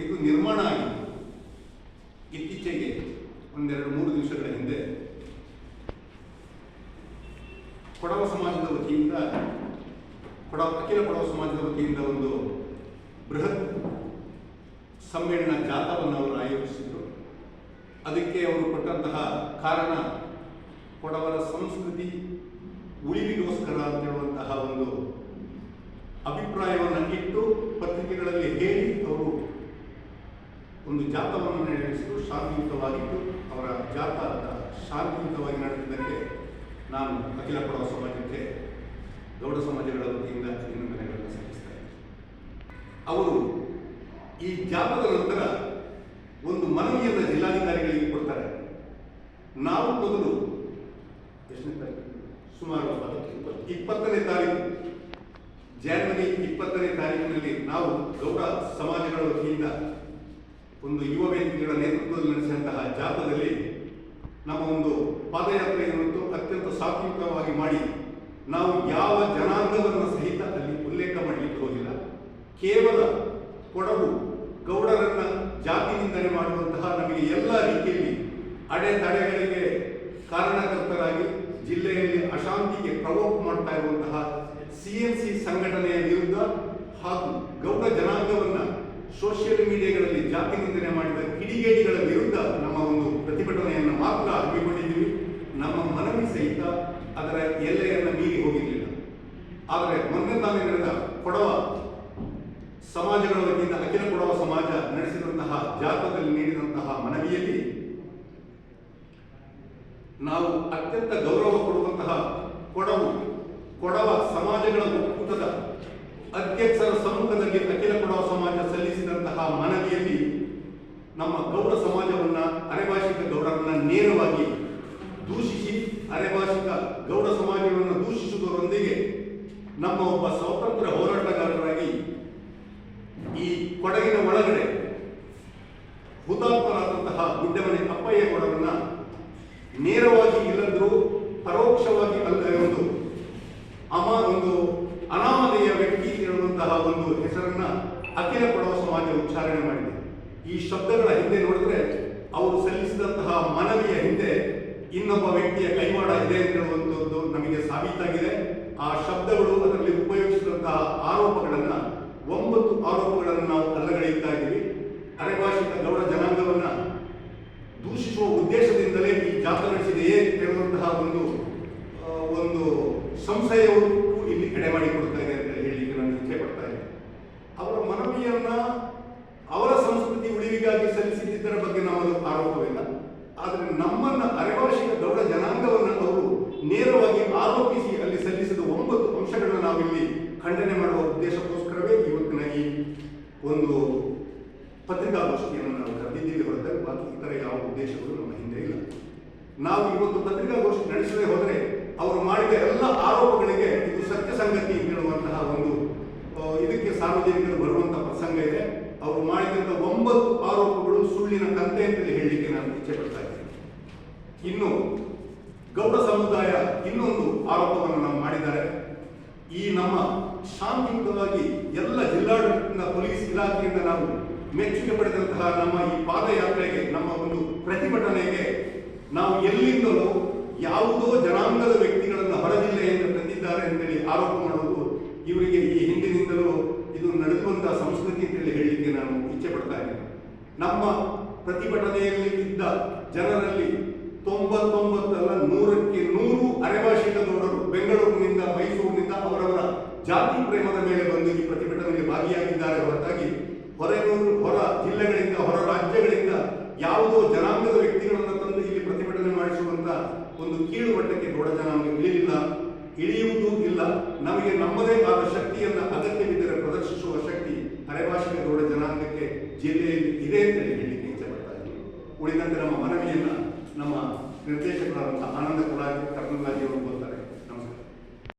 ಇದು ನಿರ್ಮಾಣ ಆಗಿದೆ ಇತ್ತೀಚೆಗೆ ಒಂದೆರಡು ಮೂರು ದಿವಸಗಳ ಹಿಂದೆ ಕೊಡವ ಸಮಾಜದ ವತಿಯಿಂದ ಕೊಡ ಅಖಿಲ ಕೊಡವ ಸಮಾಜದ ವತಿಯಿಂದ ಒಂದು ಬೃಹತ್ ಸಮ್ಮೇಳನ ಜಾಥಾವನ್ನು ಅವರು ಆಯೋಜಿಸಿದರು. ಅದಕ್ಕೆ ಅವರು ಕೊಟ್ಟಂತಹ ಕಾರಣ ಕೊಡವರ ಸಂಸ್ಕೃತಿ ಉಳಿವಿಗೋಸ್ಕರ ಅಂತ ಹೇಳುವಂತಹ ಒಂದು ಅಭಿಪ್ರಾಯವನ್ನು ಇಟ್ಟು ಪತ್ರಿಕೆಗಳಲ್ಲಿ ಹೇಳಿ ಅವರು ಒಂದು ಜಾಥವನ್ನು ನಡೆಸಿದ್ದು ಶಾಂತಿಯುತವಾಗಿತ್ತು ಅವರ ಜಾತ ಶಾಂತಿಯುತವಾಗಿ ನಡೆದಿದ್ದಕ್ಕೆ ನಾನು ಅಖಿಲ ಕೊಡವ ಸಮಾಜಕ್ಕೆ, ಗೌಡ ಸಮಾಜಗಳ ವತಿಯಿಂದ ಅಭಿನಂದನೆಗಳನ್ನು ಸಲ್ಲಿಸ್ತಾ ಅವರು ಈ ಜಾಥದ ನಂತರ ಒಂದು ಮನವಿಯನ್ನು ಜಿಲ್ಲಾಧಿಕಾರಿಗಳಿಗೆ ಕೊಡ್ತಾರೆ. ನಾವು ಮೊದಲು ಎಷ್ಟನೇ ತಾರೀಕು? ಸುಮಾರು ಇಪ್ಪತ್ತನೇ ತಾರೀಕು. ಜನವರಿ ಇಪ್ಪತ್ತನೇ ತಾರೀಕಿನಲ್ಲಿ ನಾವು ಗೌಡ ಸಮಾಜಗಳ ವತಿಯಿಂದ ಒಂದು ಯುವ ವೇದಿಕೆಗಳ ನೇತೃತ್ವದಲ್ಲಿ ನಡೆಸಿದಂತಹ ಜಾಥಾದಲ್ಲಿ ನಮ್ಮ ಒಂದು ಪಾದಯಾತ್ರೆಯನ್ನು ಅತ್ಯಂತ ಸಾತ್ವಿಕವಾಗಿ ಮಾಡಿ ನಾವು ಯಾವ ಜನಾಂಗವನ್ನು ಸಹಿತ ಅಲ್ಲಿ ಉಲ್ಲೇಖ ಮಾಡಲಿಕ್ಕೆ ಹೋಗಿಲ್ಲ, ಕೇವಲ ಕೊಡಗು ಗೌಡರನ್ನ ಜಾತಿ ನಿಂದನೆ ಮಾಡುವಂತಹ ನಮಗೆ ಎಲ್ಲ ರೀತಿಯಲ್ಲಿ ಅಡೆತಡೆಗಳಿಗೆ ಕಾರಣಕರ್ತರಾಗಿ ಜಿಲ್ಲೆಯಲ್ಲಿ ಅಶಾಂತಿಗೆ ಪ್ರವೋಕ್ ಮಾಡ್ತಾ ಇರುವಂತಹ ಸಿ ಎನ್ ಸಿ ಸಂಘಟನೆಯ ವಿರುದ್ಧ ಹಾಗೂ ಗೌಡ ಜನಾಂಗವನ್ನ ಸೋಷಿಯಲ್ ಮೀಡಿಯಾಗಳಲ್ಲಿ ಜಾತಿ ನಿಂದನೆ ಮಾಡಿದ ಕಿಡಿಗೇಡಿಗಳ ವಿರುದ್ಧ ನಮ್ಮ ಒಂದು ಪ್ರತಿಭಟನೆಯನ್ನು ಮಾತ್ರ ಹಮ್ಮಿಕೊಂಡಿದ್ದೀವಿ. ನಮ್ಮ ಮನವಿ ಸಹಿತ ಅದರ ಎಲ್ಲೆಯನ್ನು ಮೀರಿ ಹೋಗಿರಲಿಲ್ಲ. ಆದರೆ ಮೊನ್ನೆ ತಾನೇ ನಡೆದ ಕೊಡವ ಸಮಾಜಗಳ ವತಿಯಿಂದ, ಅಖಿಲ ಕೊಡವ ಸಮಾಜ ನಡೆಸಿದಂತಹ ಜಾಥಾದಲ್ಲಿ ನೀಡಿದಂತಹ ಮನವಿಯಲ್ಲಿ ನಾವು ಅತ್ಯಂತ ಗೌರವ ಕೊಡುವಂತಹ ಕೊಡವು, ಕೊಡವ ಸಮಾಜಗಳ ಒಕ್ಕೂಟದ ಅಧ್ಯಕ್ಷರ ಸಮ್ಮುಖದಲ್ಲಿ ಅಖಿಲ ಕೊಡವ ಸಮಾಜ ಸಲ್ಲಿಸಿದಂತಹ ಮನವಿಯಲ್ಲಿ ನಮ್ಮ ಗೌಡ ಸಮಾಜವನ್ನ ಅರೆಭಾಷಿಕ ಗೌಡರನ್ನ ನೇರವಾಗಿ ದೂಷಿಸಿ ಅರೆಭಾಷಿಕ ಗೌಡ ಸಮಾಜವನ್ನು ದೂಷಿಸುವುದರೊಂದಿಗೆ ನಮ್ಮ ಒಬ್ಬ ಸ್ವಾತಂತ್ರ್ಯ ಹೋರಾಟಗಾರರಾಗಿ ಈ ಕೊಡಗಿನ ಒಳಗಡೆ ಹುತಾತ್ಮರಾದಂತಹ ಗುಡ್ಡಮನೆ ಅಪ್ಪಯ್ಯ ಗೌಡರನ್ನ ನೇರವಾಗಿ ಇಲ್ಲಂದ್ರೂ ಪರೋಕ್ಷವಾಗಿ ಅಲ್ಲ ಒಂದು ಅಮ ಒಂದು ಅನಾಮಧೇಯ ವ್ಯಕ್ತಿ ಎನ್ನುವಂತಹ ಒಂದು ಹೆಸರನ್ನ ಅಖಿಲ ಕೊಡವ ಸಮಾಜ ಉಚ್ಚಾರಣೆ ಮಾಡಿದೆ. ಈ ಶಬ್ದಗಳ ಹಿಂದೆ ನೋಡಿದ್ರೆ ಅವರು ಸಲ್ಲಿಸಿದಂತಹ ಮನವಿಯ ಹಿಂದೆ ಇನ್ನೊಬ್ಬ ವ್ಯಕ್ತಿಯ ಕೈವಾಡ ಇದೆ ಅಂತ ಹೇಳುವಂಥದ್ದು ನಮಗೆ ಸಾಬೀತಾಗಿದೆ. ಆ ಶಬ್ದಗಳು ಅದರಲ್ಲಿ ಉಪಯೋಗಿಸಿದಂತಹ ಆರೋಪಗಳನ್ನ, ಒಂಬತ್ತು ಆರೋಪಗಳನ್ನು ನಾವು ಅಲ್ಲಗಳೆಯುತ್ತಾ ಇದ್ದೀವಿ. ಅರೆಭಾಷಿಕ ಗೌಡ ಜನಾಂಗವನ್ನ ದೂಷಿಸುವ ಉದ್ದೇಶದಿಂದಲೇ ಈ ಜಾಥಾ ನಡೆಸಿದೆಯೇ ಹೇಳುವಂತಹ ಒಂದು ಒಂದು ಸಂಶಯವು ಇಲ್ಲಿ ಎಡೆ ಮಾಡಿಕೊಡ್ತಾ ಇದೆ ಅಂತ ಹೇಳಿ ನಾನು ಇಚ್ಛೆ ಪಡ್ತಾ ಅವರ ಮನವಿಯನ್ನ ಅವರ ಸಂಸ್ಕೃತಿ ಉಳಿವಿಗಾಗಿ ಸಲ್ಲಿಸಿದ್ದರ ಬಗ್ಗೆ ನಮ್ಮದು ಆರೋಪವಿಲ್ಲ. ಆದರೆ ನಮ್ಮನ್ನ ಅರೆಭಾಷಿಕ ದೌಡ ಜನಾಂಗವನ್ನು ಅವರು ನೇರವಾಗಿ ಆರೋಪಿಸಿ ಅಲ್ಲಿ ಸಲ್ಲಿಸಿದ ಒಂಬತ್ತು ಅಂಶಗಳನ್ನು ನಾವಿಲ್ಲಿ ಖಂಡನೆ ಮಾಡುವ ಉದ್ದೇಶಕ್ಕೋಸ್ಕರವೇ ಇವತ್ತಿನ ಈ ಒಂದು ಪತ್ರಿಕಾಗೋಷ್ಠಿಯನ್ನು ನಾವು ಕರೆದಿದ್ದೀವಿ ಹೊರತಾಗಿ ಬಾಕಿ ಇತರ ಯಾವ ಉದ್ದೇಶಗಳು ನಮ್ಮ ಹಿಂದೆ ಇಲ್ಲ. ನಾವು ಇವತ್ತು ಪತ್ರಿಕಾಗೋಷ್ಠಿ ನಡೆಸದೆ ಹೋದರೆ ಅವರು ಮಾಡಿದ ಎಲ್ಲ ಆರೋಪಗಳಿಗೆ ಇದು ಸತ್ಯ ಸಂಗತಿ ಹೇಳುವಂತಹ ಒಂದು ಇದಕ್ಕೆ ಸಾರ್ವಜನಿಕರು ಬರುವಂತ ಪ್ರಸಂಗ ಇದೆ. ಅವರು ಮಾಡಿದಂಥ ಒಂಬತ್ತು ಆರೋಪಗಳು ಸುಳ್ಳಿನ ಕಂತೆ ಅಂತೇಳಿ ಹೇಳಲಿಕ್ಕೆ ನಾನು ಇಚ್ಛೆ ಪಡ್ತಾ ಇದ್ದೇನೆ. ಇನ್ನು ಗೌಡ ಸಮುದಾಯ ಇನ್ನೊಂದು ಆರೋಪವನ್ನು ನಾವು ಮಾಡಿದ್ದಾರೆ. ಈ ನಮ್ಮ ಶಾಂತಿಯುತವಾಗಿ ಎಲ್ಲ ಜಿಲ್ಲಾಡಳಿತದಿಂದ ಪೊಲೀಸ್ ಇಲಾಖೆಯಿಂದ ನಾವು ಮೆಚ್ಚುಗೆ ಪಡೆದಂತಹ ನಮ್ಮ ಈ ಪಾದಯಾತ್ರೆಗೆ, ನಮ್ಮ ಒಂದು ಪ್ರತಿಭಟನೆಗೆ ನಾವು ಎಲ್ಲಿಂದಲೂ ಯಾವುದೋ ಜನಾಂಗದ ವ್ಯಕ್ತಿಗಳನ್ನು ಹೊರಜಿಲ್ಲೆಯಿಂದ ತಂದಿದ್ದಾರೆ ಅಂತೇಳಿ ಆರೋಪ ಮಾಡುವುದು ಇವರಿಗೆ ಈ ಹಿಂದಿನಿಂದಲೂ ಇದು ನಡೆಸುವಂತಹ ಸಂಸ್ಕೃತಿ ಅಂತೇಳಿ ಹೇಳಲಿಕ್ಕೆ ನಾನು ಇಚ್ಛೆ ಪಡ್ತಾ ಇದ್ದೇನೆ ನಮ್ಮ ಪ್ರತಿಭಟನೆಯಲ್ಲಿ ಇದ್ದ ಜನರಲ್ಲಿ ತೊಂಬತ್ತೊಂಬತ್ತಲ್ಲ ನೂರಕ್ಕೆ ನೂರು ಅರೆಭಾಷಿಕ ಗೌಡರು ಬೆಂಗಳೂರಿನಿಂದ, ಮೈಸೂರಿನಿಂದ ಅವರವರ ಜಾತಿ ಪ್ರೇಮದ ಮೇಲೆ ಬಂದು ಈ ಪ್ರತಿಭಟನೆಗೆ ಭಾಗಿಯಾಗಿದ್ದಾರೆ. ಹೊರತಾಗಿ ಹೊರನೂರು ಹೊರ ಜಿಲ್ಲೆಗಳಿಂದ, ಹೊರ ರಾಜ್ಯಗಳಿಂದ ಯಾವುದೋ ಜನಾಂಗದ ವ್ಯಕ್ತಿಗಳನ್ನು ತಂದು ಇಲ್ಲಿ ಪ್ರತಿಭಟನೆ ಮಾಡಿಸುವಂತ ಒಂದು ಕೀಳು ಮಟ್ಟಕ್ಕೆ ಗೌಡ ಜನಾಂಗ ಇಳಿಲಿಲ್ಲ. ಇಳಿಯುವುದೂ ಇಲ್ಲ. ನಮಗೆ ನಮ್ಮದೇ ಆದ ಶಕ್ತಿಯನ್ನು ಅಗತ್ಯವಿದ್ದರೆ ಪ್ರದರ್ಶಿಸುವ ಶಕ್ತಿ ಅರೆಭಾಷಿಕ ದೊಡ್ಡ ಜನಾಂಗಕ್ಕೆ ಜಿಲ್ಲೆಯಲ್ಲಿ ಇದೆ ಅಂತ ಹೇಳಲಿಕ್ಕೆ ಇಚ್ಛೆ ಪಡ್ತಾ ಇದ್ದೀನಿ ಉಳಿದಂತೆ ನಮ್ಮ ಮನವಿಯನ್ನು ನಮ್ಮ ನಿರ್ದೇಶಕರಾದಂಥ ಆನಂದ ಕರ್ನಲಾಜಿ ಅವರು